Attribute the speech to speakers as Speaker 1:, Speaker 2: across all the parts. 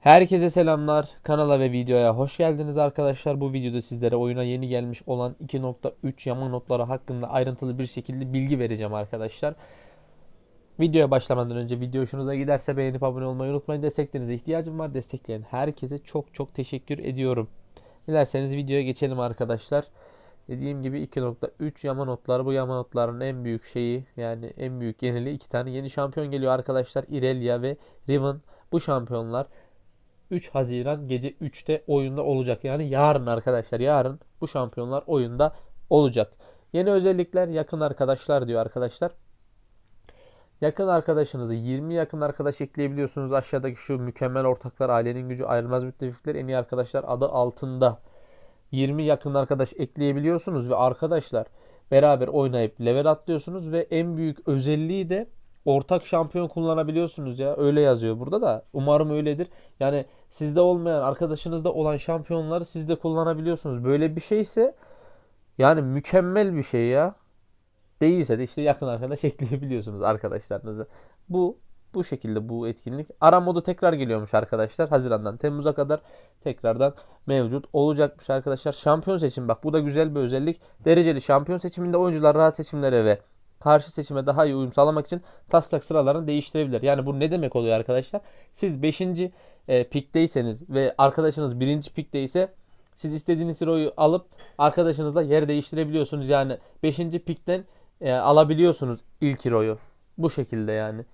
Speaker 1: Herkese selamlar. Kanala ve videoya hoş geldiniz arkadaşlar. Bu videoda sizlere oyuna yeni gelmiş olan 2.3 yama notları hakkında ayrıntılı bir şekilde bilgi vereceğim arkadaşlar. Videoya başlamadan önce video hoşunuza giderse beğenip abone olmayı unutmayın. Desteklerinize ihtiyacım var. Destekleyen herkese çok çok teşekkür ediyorum. Dilerseniz videoya geçelim arkadaşlar. Dediğim gibi 2.3 yama notları. Bu yama notların en büyük şeyi yani en büyük yeniliği iki tane yeni şampiyon geliyor arkadaşlar. Irelia ve Riven. Bu şampiyonlar 3 Haziran gece 3'te oyunda olacak. Yani yarın arkadaşlar yarın bu şampiyonlar oyunda olacak. Yeni özellikler yakın arkadaşlar diyor arkadaşlar. Yakın arkadaşınızı 20 yakın arkadaş ekleyebiliyorsunuz. Aşağıdaki şu mükemmel ortaklar, ailenin gücü, ayrılmaz müttefikler, en iyi arkadaşlar adı altında 20 yakın arkadaş ekleyebiliyorsunuz ve arkadaşlar beraber oynayıp level atlıyorsunuz ve en büyük özelliği de ortak şampiyon kullanabiliyorsunuz ya. Öyle yazıyor burada da. Umarım öyledir. Yani sizde olmayan, arkadaşınızda olan şampiyonları siz de kullanabiliyorsunuz. Böyle bir şeyse yani mükemmel bir şey ya. Değilse de işte yakın arkadaş ekleyebiliyorsunuz arkadaşlarınızı. Bu bu şekilde bu etkinlik. Ara modu tekrar geliyormuş arkadaşlar. Haziran'dan Temmuz'a kadar tekrardan mevcut olacakmış arkadaşlar. Şampiyon seçim bak bu da güzel bir özellik. Dereceli şampiyon seçiminde oyuncular rahat seçimlere ve karşı seçime daha iyi uyum sağlamak için taslak sıralarını değiştirebilir. Yani bu ne demek oluyor arkadaşlar? Siz 5. E, pikteyseniz ve arkadaşınız 1. pikteyse siz istediğiniz hero'yu alıp arkadaşınızla yer değiştirebiliyorsunuz. Yani 5. pikten e, alabiliyorsunuz ilk hero'yu. Bu şekilde yani.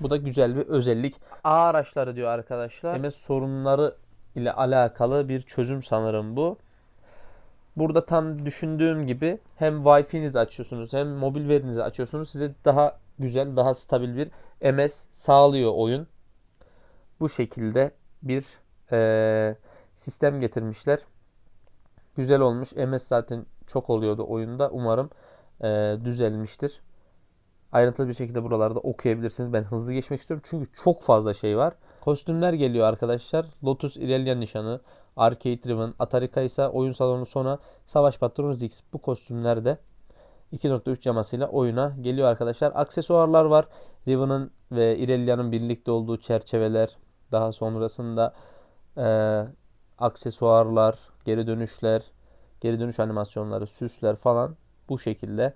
Speaker 1: Bu da güzel bir özellik. A araçları diyor arkadaşlar. MS sorunları ile alakalı bir çözüm sanırım bu. Burada tam düşündüğüm gibi hem Wi-Fi'nizi açıyorsunuz hem mobil verinizi açıyorsunuz. Size daha güzel, daha stabil bir MS sağlıyor oyun. Bu şekilde bir e, sistem getirmişler. Güzel olmuş. MS zaten çok oluyordu oyunda. Umarım e, düzelmiştir. Ayrıntılı bir şekilde buralarda okuyabilirsiniz. Ben hızlı geçmek istiyorum çünkü çok fazla şey var. Kostümler geliyor arkadaşlar. Lotus İlerleyen Nişanı, Arcade Riven, Atari Kaysa, Oyun Salonu Sona, Savaş Patronu Zix. Bu kostümler de 2.3 yamasıyla oyuna geliyor arkadaşlar. Aksesuarlar var. Riven'ın ve Irelia'nın birlikte olduğu çerçeveler. Daha sonrasında e, aksesuarlar, geri dönüşler, geri dönüş animasyonları, süsler falan bu şekilde.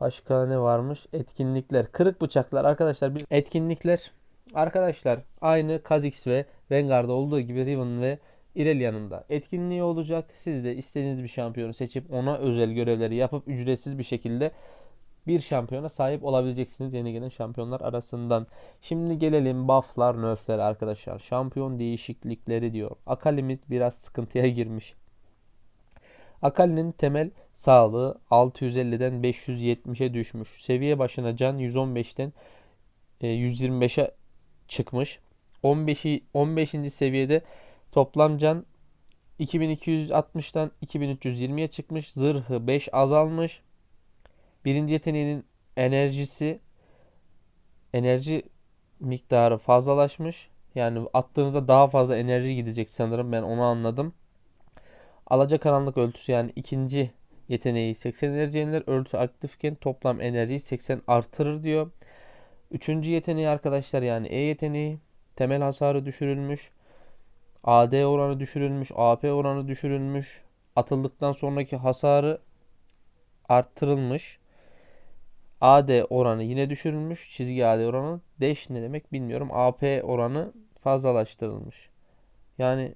Speaker 1: Başka ne varmış? Etkinlikler. Kırık bıçaklar arkadaşlar. Bir etkinlikler arkadaşlar aynı Kha'Zix ve Rengar'da olduğu gibi Riven ve Irelia'nın da etkinliği olacak. Siz de istediğiniz bir şampiyonu seçip ona özel görevleri yapıp ücretsiz bir şekilde bir şampiyona sahip olabileceksiniz yeni gelen şampiyonlar arasından. Şimdi gelelim bufflar, nerfler arkadaşlar. Şampiyon değişiklikleri diyor. Akali'miz biraz sıkıntıya girmiş. Akali'nin temel sağlığı 650'den 570'e düşmüş. Seviye başına can 115'ten 125'e çıkmış. 15. 15. seviyede toplam can 2260'dan 2320'ye çıkmış. Zırhı 5 azalmış. Birinci yeteneğinin enerjisi enerji miktarı fazlalaşmış. Yani attığınızda daha fazla enerji gidecek sanırım. Ben onu anladım. Alacakaranlık ölçüsü yani ikinci yeteneği 80 enerji yeniler. Ölçü aktifken toplam enerjiyi 80 artırır diyor. Üçüncü yeteneği arkadaşlar yani E yeteneği temel hasarı düşürülmüş. AD oranı düşürülmüş. AP oranı düşürülmüş. Atıldıktan sonraki hasarı arttırılmış. AD oranı yine düşürülmüş. Çizgi AD oranı. Dash ne demek bilmiyorum. AP oranı fazlalaştırılmış. Yani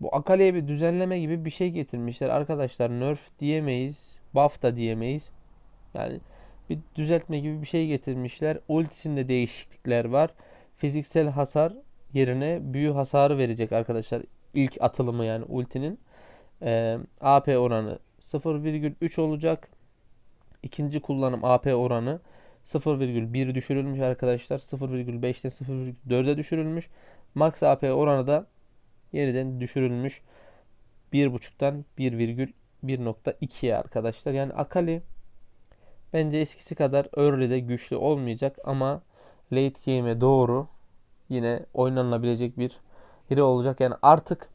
Speaker 1: bu Akali'ye bir düzenleme gibi bir şey getirmişler. Arkadaşlar nerf diyemeyiz. Buff da diyemeyiz. Yani bir düzeltme gibi bir şey getirmişler. Ultisinde değişiklikler var. Fiziksel hasar yerine büyü hasarı verecek arkadaşlar. İlk atılımı yani ultinin. Ee, AP oranı 0,3 olacak. İkinci kullanım AP oranı 0,1 düşürülmüş arkadaşlar. 0,5'ten 0,4'e düşürülmüş. Max AP oranı da yeniden düşürülmüş. 1.5'tan 1,1.2'ye arkadaşlar. Yani Akali bence eskisi kadar early'de güçlü olmayacak ama late game'e doğru yine oynanabilecek bir hero olacak. Yani artık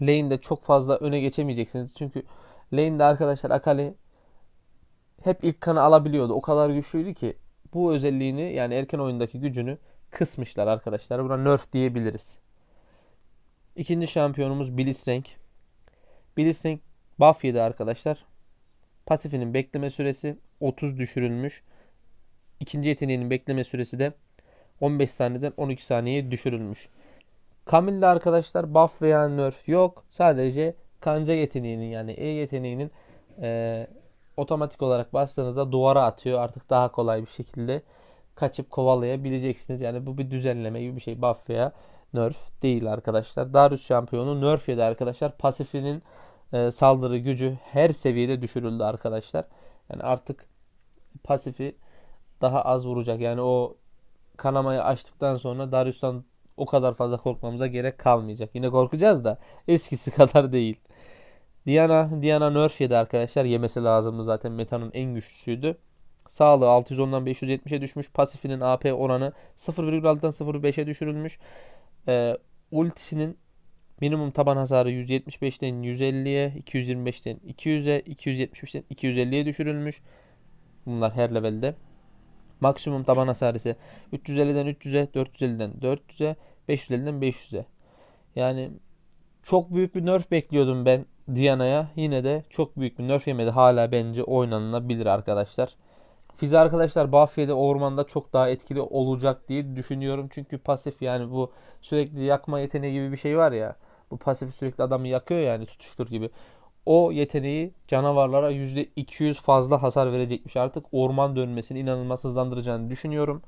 Speaker 1: lane'de çok fazla öne geçemeyeceksiniz. Çünkü lane'de arkadaşlar Akali hep ilk kanı alabiliyordu. O kadar güçlüydü ki bu özelliğini yani erken oyundaki gücünü kısmışlar arkadaşlar. Buna nerf diyebiliriz. İkinci şampiyonumuz Blitzcrank. Blitzcrank buff yedi arkadaşlar. Pasifinin bekleme süresi 30 düşürülmüş. İkinci yeteneğinin bekleme süresi de 15 saniyeden 12 saniyeye düşürülmüş. Camille'de arkadaşlar buff veya nerf yok. Sadece kanca yeteneğinin yani E yeteneğinin e, otomatik olarak bastığınızda duvara atıyor. Artık daha kolay bir şekilde kaçıp kovalayabileceksiniz. Yani bu bir düzenleme gibi bir şey. Buff veya nerf değil arkadaşlar. Darius şampiyonu nerf yedi arkadaşlar. Pasifinin e, saldırı gücü her seviyede düşürüldü arkadaşlar. Yani artık pasifi daha az vuracak. Yani o kanamayı açtıktan sonra Darius'tan o kadar fazla korkmamıza gerek kalmayacak. Yine korkacağız da eskisi kadar değil. Diana, Diana nerf yedi arkadaşlar. Yemesi lazımdı zaten. Meta'nın en güçlüsüydü. Sağlığı 610'dan 570'e düşmüş. Pasifinin AP oranı 0,6'dan 0,5'e düşürülmüş. Ee, ultisinin minimum taban hasarı 175'ten 150'ye, 225'ten 200'e, 275'ten 250'ye düşürülmüş. Bunlar her levelde. Maksimum taban hasarı ise 350'den 300'e, 450'den 400'e, 550'den 500'e. Yani çok büyük bir nerf bekliyordum ben Diana'ya. Yine de çok büyük bir nerf yemedi. Hala bence oynanılabilir arkadaşlar. Fize arkadaşlar Buffy'de ormanda çok daha etkili olacak diye düşünüyorum. Çünkü pasif yani bu sürekli yakma yeteneği gibi bir şey var ya. Bu pasif sürekli adamı yakıyor yani tutuştur gibi. O yeteneği canavarlara %200 fazla hasar verecekmiş artık. Orman dönmesini inanılmaz hızlandıracağını düşünüyorum.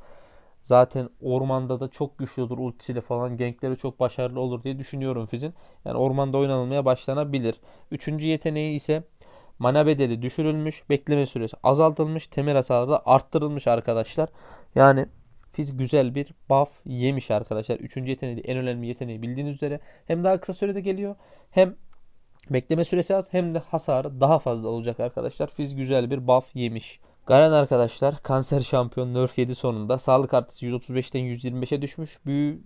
Speaker 1: Zaten ormanda da çok güçlüdür ultisiyle falan. Gankleri çok başarılı olur diye düşünüyorum Fizz'in. Yani ormanda oynanılmaya başlanabilir. Üçüncü yeteneği ise mana bedeli düşürülmüş. Bekleme süresi azaltılmış. Temel hasarı da arttırılmış arkadaşlar. Yani Fizz güzel bir buff yemiş arkadaşlar. Üçüncü yeteneği en önemli yeteneği bildiğiniz üzere. Hem daha kısa sürede geliyor. Hem bekleme süresi az hem de hasarı daha fazla olacak arkadaşlar. Fizz güzel bir buff yemiş. Garen arkadaşlar kanser şampiyon nerf 7 sonunda. Sağlık artısı 135'ten 125'e düşmüş. Büyü,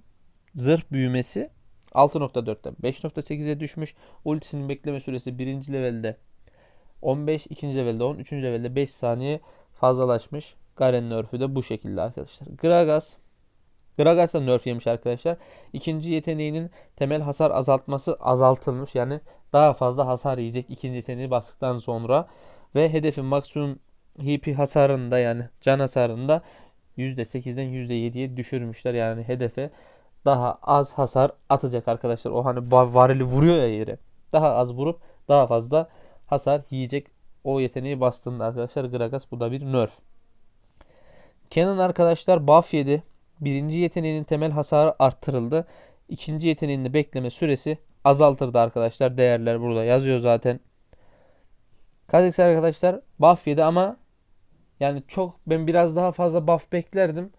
Speaker 1: zırh büyümesi 6.4'ten 5.8'e düşmüş. Ultisinin bekleme süresi 1. levelde 15, 2. levelde 10, 3. levelde 5 saniye fazlalaşmış. Garen nerf'ü de bu şekilde arkadaşlar. Gragas Gragas da nerf yemiş arkadaşlar. İkinci yeteneğinin temel hasar azaltması azaltılmış. Yani daha fazla hasar yiyecek ikinci yeteneği bastıktan sonra. Ve hedefin maksimum HP hasarında yani can hasarında %8'den %7'ye düşürmüşler. Yani hedefe daha az hasar atacak arkadaşlar. O hani varili vuruyor ya yere. Daha az vurup daha fazla hasar yiyecek o yeteneği bastığında arkadaşlar Gragas bu da bir nerf. Canon arkadaşlar buff yedi. Birinci yeteneğinin temel hasarı arttırıldı. İkinci yeteneğinin bekleme süresi azaltırdı arkadaşlar. Değerler burada yazıyor zaten. Kha'Zix arkadaşlar buff yedi ama yani çok ben biraz daha fazla buff beklerdim.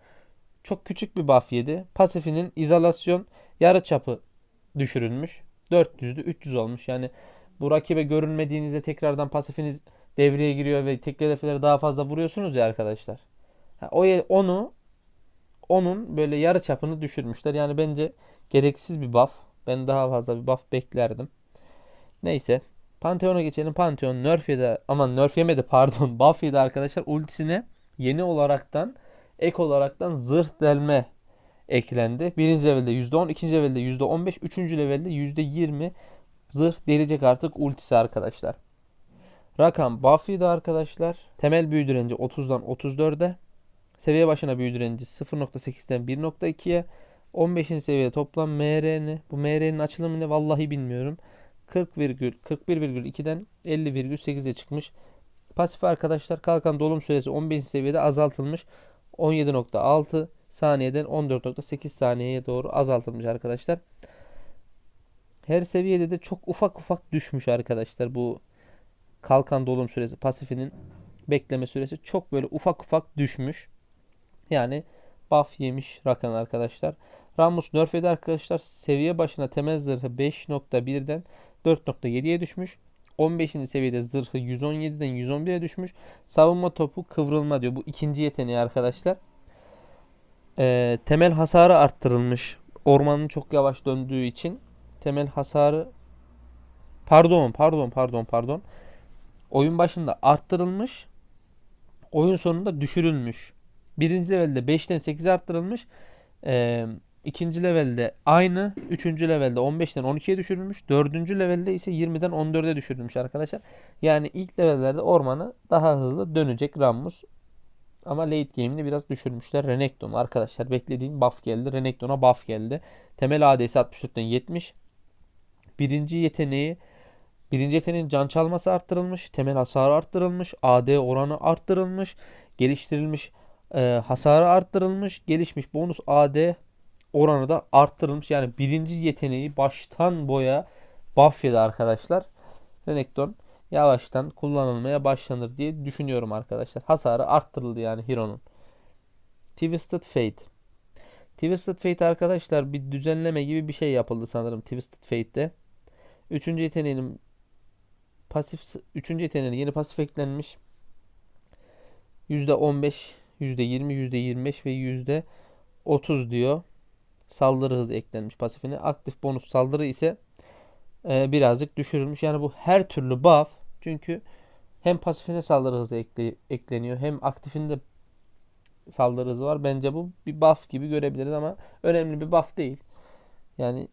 Speaker 1: Çok küçük bir buff yedi. Pasifinin izolasyon yarı çapı düşürülmüş. 400'dü 300 olmuş. Yani bu rakibe görünmediğinizde tekrardan pasifiniz devreye giriyor ve tek hedefleri daha fazla vuruyorsunuz ya arkadaşlar. O onu onun böyle yarı çapını düşürmüşler. Yani bence gereksiz bir buff. Ben daha fazla bir buff beklerdim. Neyse. Pantheon'a geçelim. Pantheon nerf yedi. Aman nerf yemedi pardon. Buff yedi arkadaşlar. Ultisine yeni olaraktan ek olaraktan zırh delme eklendi. Birinci levelde %10, ikinci levelde %15, üçüncü levelde %20 zırh delecek artık ultisi arkadaşlar. Rakam Buffy'de arkadaşlar. Temel büyü direnci 30'dan 34'e. Seviye başına büyü direnci 0.8'den 1.2'ye. 15. seviyede toplam MRN. Bu MR'nin açılımı ne vallahi bilmiyorum. 40,41,2'den 50,8'e çıkmış. Pasif arkadaşlar kalkan dolum süresi 15. seviyede azaltılmış. 17.6 saniyeden 14.8 saniyeye doğru azaltılmış arkadaşlar. Her seviyede de çok ufak ufak düşmüş arkadaşlar bu kalkan dolum süresi pasifinin bekleme süresi çok böyle ufak ufak düşmüş. Yani buff yemiş Rakan arkadaşlar. Ramus nerfedi arkadaşlar. Seviye başına temel zırhı 5.1'den 4.7'ye düşmüş. 15. seviyede zırhı 117'den 111'e düşmüş. Savunma topu kıvrılma diyor. Bu ikinci yeteneği arkadaşlar. Ee, temel hasarı arttırılmış. Ormanın çok yavaş döndüğü için temel hasarı pardon pardon pardon pardon oyun başında arttırılmış oyun sonunda düşürülmüş. Birinci levelde 5'ten 8'e arttırılmış. Ee, ikinci levelde aynı. Üçüncü levelde 15'ten 12'ye düşürülmüş. Dördüncü levelde ise 20'den 14'e düşürülmüş arkadaşlar. Yani ilk levellerde ormanı daha hızlı dönecek Rammus. Ama late game'ini biraz düşürmüşler. Renekton arkadaşlar beklediğim buff geldi. Renekton'a buff geldi. Temel AD'si 64'ten 70. Birinci yeteneği Birinci yeteneğin can çalması arttırılmış, temel hasarı arttırılmış, AD oranı arttırılmış, geliştirilmiş e, hasarı arttırılmış, gelişmiş bonus AD oranı da arttırılmış. Yani birinci yeteneği baştan boya buff yedi arkadaşlar. Renekton yavaştan kullanılmaya başlanır diye düşünüyorum arkadaşlar. Hasarı arttırıldı yani Hero'nun. Twisted Fate. Twisted Fate arkadaşlar bir düzenleme gibi bir şey yapıldı sanırım Twisted Fate'de. Üçüncü yeteneğinin pasif üçüncü yeteneğinin yeni pasif eklenmiş. %15, %20, %25 ve %30 diyor. Saldırı hızı eklenmiş pasifine. Aktif bonus saldırı ise e, birazcık düşürülmüş. Yani bu her türlü buff. Çünkü hem pasifine saldırı hızı ekle, ekleniyor hem aktifinde saldırı hızı var. Bence bu bir buff gibi görebiliriz ama önemli bir buff değil. Yani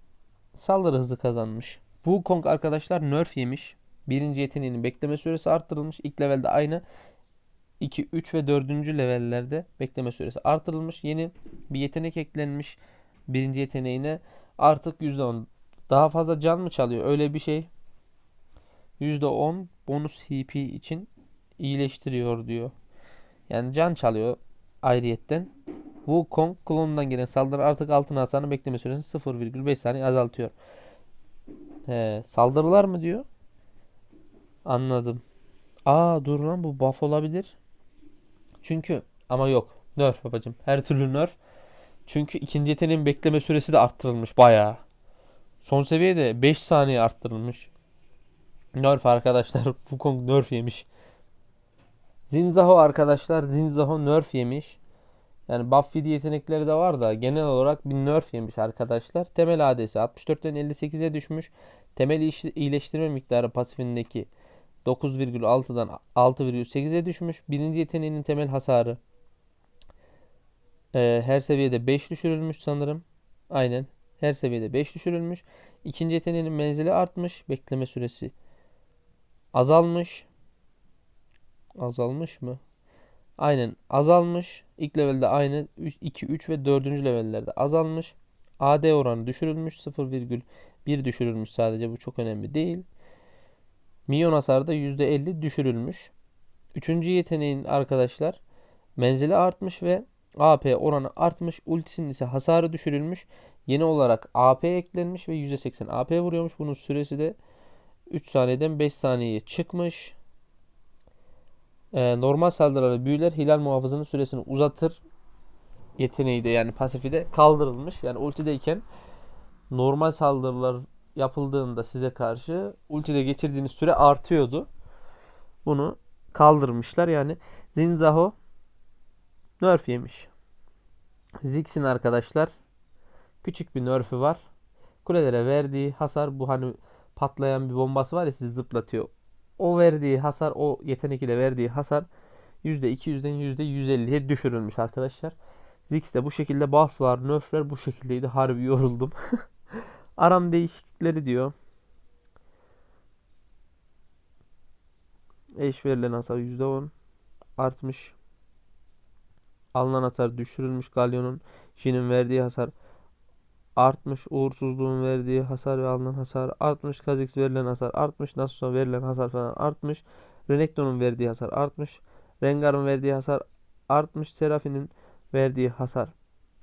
Speaker 1: saldırı hızı kazanmış. Wukong arkadaşlar nerf yemiş. Birinci yeteneğinin bekleme süresi arttırılmış. İlk levelde aynı. 2, 3 ve 4. levellerde bekleme süresi artırılmış. Yeni bir yetenek eklenmiş. Birinci yeteneğine artık %10 daha fazla can mı çalıyor? Öyle bir şey. %10 bonus HP için iyileştiriyor diyor. Yani can çalıyor ayrıyetten. Wukong klonundan gelen saldırı artık altın hasarını bekleme süresini 0,5 saniye azaltıyor. He, saldırılar mı diyor? Anladım. Aa dur lan bu buff olabilir. Çünkü ama yok. Nerf babacım. Her türlü nerf. Çünkü ikinci yeteneğin bekleme süresi de arttırılmış bayağı. Son seviyede 5 saniye arttırılmış. Nerf arkadaşlar. Wukong nerf yemiş. Zinzaho arkadaşlar. Zinzaho nerf yemiş. Yani buff feed yetenekleri de var da genel olarak bir nerf yemiş arkadaşlar. Temel AD'si 64'ten 58'e düşmüş. Temel iyileştirme miktarı pasifindeki 9,6'dan 6,8'e düşmüş. Birinci yeteneğinin temel hasarı e, her seviyede 5 düşürülmüş sanırım. Aynen. Her seviyede 5 düşürülmüş. İkinci yeteneğinin menzili artmış. Bekleme süresi azalmış. Azalmış mı? Aynen azalmış. İlk levelde aynı 2, 3 ve 4. levellerde azalmış. AD oranı düşürülmüş. 0,1 düşürülmüş sadece. Bu çok önemli değil. Minyon hasarı da %50 düşürülmüş. Üçüncü yeteneğin arkadaşlar menzili artmış ve AP oranı artmış. Ultisinin ise hasarı düşürülmüş. Yeni olarak AP eklenmiş ve %80 AP vuruyormuş. Bunun süresi de 3 saniyeden 5 saniyeye çıkmış. Ee, normal saldırıları büyüler hilal muhafızının süresini uzatır. Yeteneği de yani pasifi de kaldırılmış. Yani ultideyken normal saldırılar yapıldığında size karşı ultide geçirdiğiniz süre artıyordu. Bunu kaldırmışlar. Yani Zinzaho nerf yemiş. Ziggs'in arkadaşlar küçük bir nerf'ü var. Kulelere verdiği hasar bu hani patlayan bir bombası var ya sizi zıplatıyor. O verdiği hasar o yetenek ile verdiği hasar %200'den %150'ye düşürülmüş arkadaşlar. Ziggs'te bu şekilde bufflar, nerfler bu şekildeydi. Harbi yoruldum. Aram değişiklikleri diyor. Eş verilen hasar %10 artmış. Alınan hasar düşürülmüş. Galyon'un Jin'in verdiği hasar artmış. Uğursuzluğun verdiği hasar ve alınan hasar artmış. Kha'Zix verilen hasar artmış. Nasus'a verilen hasar falan artmış. Renekton'un verdiği hasar artmış. Rengar'ın verdiği hasar artmış. Seraphinin verdiği hasar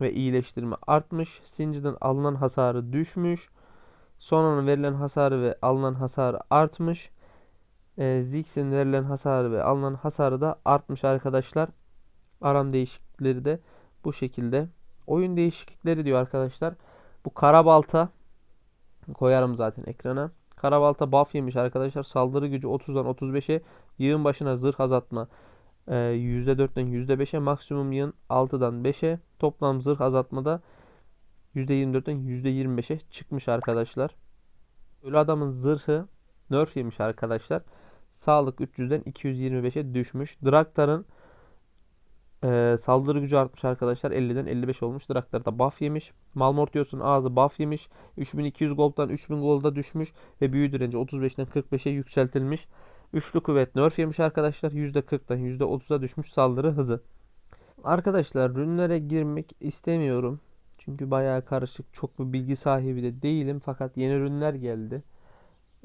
Speaker 1: ve iyileştirme artmış. Sinci'den alınan hasarı düşmüş. Sonra'nın verilen hasarı ve alınan hasarı artmış. E, Ziggs'in verilen hasarı ve alınan hasarı da artmış arkadaşlar. Aram değişiklikleri de bu şekilde. Oyun değişiklikleri diyor arkadaşlar. Bu karabalta koyarım zaten ekrana. Karabalta buff yemiş arkadaşlar. Saldırı gücü 30'dan 35'e, yığın başına zırh azaltma %4'ten ee, %5'e maksimum yığın 6'dan 5'e toplam zırh azaltmada %24'ten %25'e çıkmış arkadaşlar. Ölü adamın zırhı nerf yemiş arkadaşlar. Sağlık 300'den 225'e düşmüş. Draktar'ın Ee, saldırı gücü artmış arkadaşlar. 50'den 55 olmuş. Draktar'da buff yemiş. Malmortios'un ağzı buff yemiş. 3200 gold'dan 3000 gold'a düşmüş. Ve büyü direnci 35'ten 45'e yükseltilmiş. Üçlü kuvvet nerf yemiş arkadaşlar. %40'dan %30'a düşmüş saldırı hızı. Arkadaşlar rünlere girmek istemiyorum. Çünkü bayağı karışık. Çok bir bilgi sahibi de değilim. Fakat yeni ürünler geldi.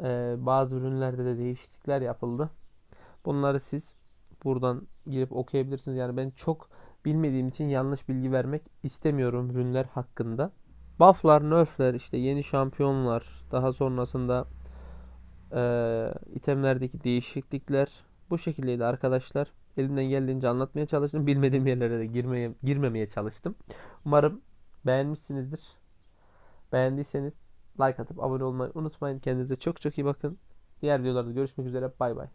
Speaker 1: Ee, bazı ürünlerde de değişiklikler yapıldı. Bunları siz buradan girip okuyabilirsiniz. Yani ben çok bilmediğim için yanlış bilgi vermek istemiyorum ürünler hakkında. Bufflar, nerfler, işte yeni şampiyonlar, daha sonrasında eee, itemlerdeki değişiklikler bu şekildeydi arkadaşlar. Elimden geldiğince anlatmaya çalıştım. Bilmediğim yerlere de girmeye, girmemeye çalıştım. Umarım beğenmişsinizdir. Beğendiyseniz like atıp abone olmayı unutmayın. Kendinize çok çok iyi bakın. Diğer videolarda görüşmek üzere. Bay bay.